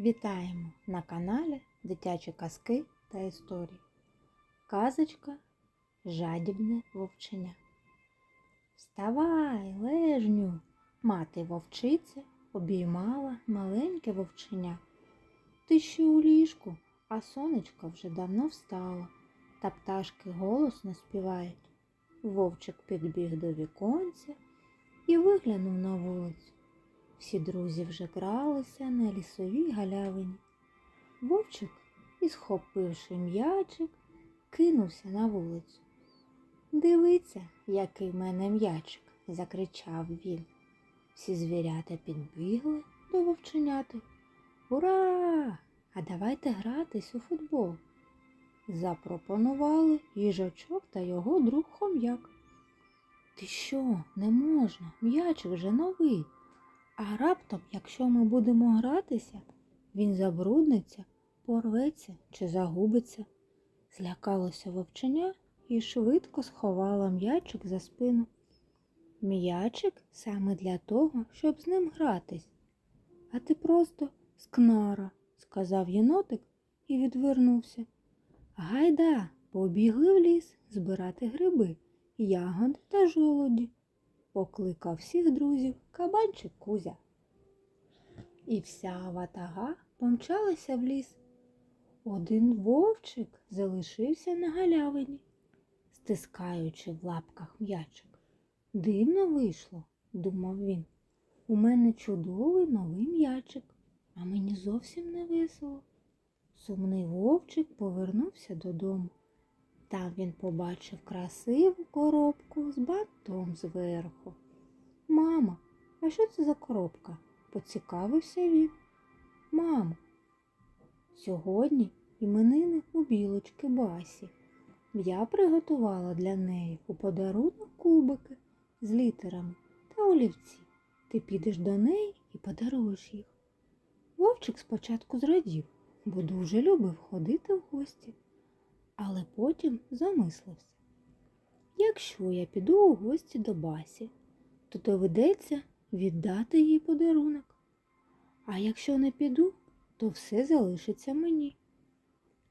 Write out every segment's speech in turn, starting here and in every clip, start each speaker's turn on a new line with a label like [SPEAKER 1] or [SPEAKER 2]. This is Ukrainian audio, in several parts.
[SPEAKER 1] Вітаємо на каналі Дитячі казки та історії. Казочка Жадібне вовченя. Вставай, лежню! Мати вовчиця обіймала маленьке вовченя. Ти що у ліжку, а сонечко вже давно встало, та пташки голосно співають. Вовчик підбіг до віконця і виглянув на вулицю. Всі друзі вже гралися на лісовій галявині. Вовчик, і схопивши м'ячик, кинувся на вулицю. Дивиться, який в мене м'ячик, закричав він. Всі звірята підбігли до вовченяти. Ура! А давайте гратись у футбол. Запропонували їжачок та його друг хом'як. Ти що, не можна? М'ячик вже новий. А раптом, якщо ми будемо гратися, він забрудниться, порветься чи загубиться. Злякалося вовченя і швидко сховала м'ячик за спину. М'ячик саме для того, щоб з ним гратись. А ти просто скнара, сказав єнотик і відвернувся. Гайда, побігли в ліс збирати гриби, ягоди та жолоді покликав всіх друзів кабанчик Кузя. І вся ватага помчалася в ліс. Один вовчик залишився на галявині, стискаючи в лапках м'ячик. Дивно вийшло, думав він. У мене чудовий новий м'ячик, а мені зовсім не весело. Сумний вовчик повернувся додому. Там він побачив красиву коробку з бантом зверху. Мама, а що це за коробка? поцікавився він. Мамо, сьогодні іменини у білочки Басі. Я приготувала для неї у подарунок кубики з літерами та олівці. Ти підеш до неї і подаруєш їх. Вовчик спочатку зрадів, бо дуже любив ходити в гості але потім замислився. Якщо я піду у гості до Басі, то доведеться віддати їй подарунок. А якщо не піду, то все залишиться мені.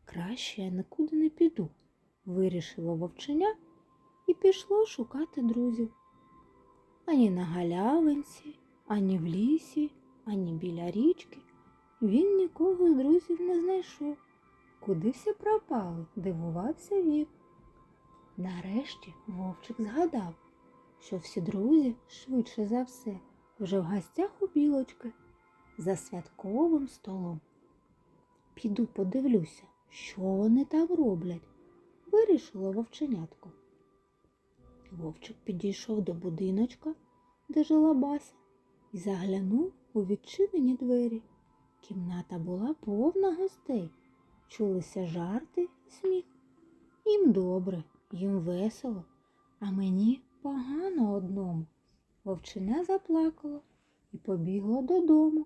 [SPEAKER 1] Краще я нікуди не піду, вирішило вовченя і пішло шукати друзів. Ані на галявинці, ані в лісі, ані біля річки він нікого з друзів не знайшов. Куди всі пропали? дивувався він. Нарешті вовчик згадав, що всі друзі, швидше за все, вже в гостях у білочки за святковим столом. Піду подивлюся, що вони там роблять, вирішило вовченятко. Вовчик підійшов до будиночка, де жила бася, і заглянув у відчинені двері. Кімната була повна гостей. Чулися жарти і сміх. Їм добре, їм весело, а мені погано одному. Вовченя заплакало і побігло додому.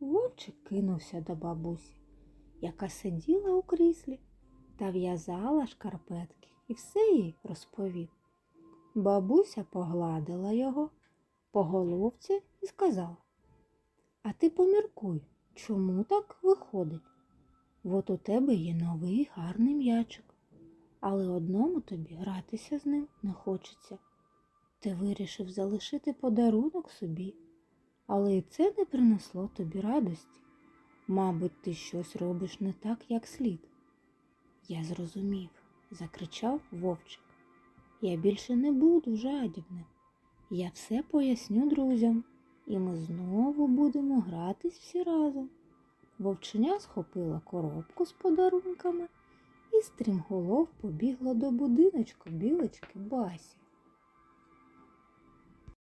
[SPEAKER 1] Вовчик кинувся до бабусі, яка сиділа у кріслі та в'язала шкарпетки і все їй розповів. Бабуся погладила його по головці і сказала, а ти поміркуй, чому так виходить? От у тебе є новий гарний м'ячик, але одному тобі гратися з ним не хочеться. Ти вирішив залишити подарунок собі, але і це не принесло тобі радості. Мабуть, ти щось робиш не так, як слід. Я зрозумів, закричав вовчик. Я більше не буду жадібним. Я все поясню друзям, і ми знову будемо гратись всі разом. Вовченя схопила коробку з подарунками і стрімголов побігла до будиночку білочки Басі.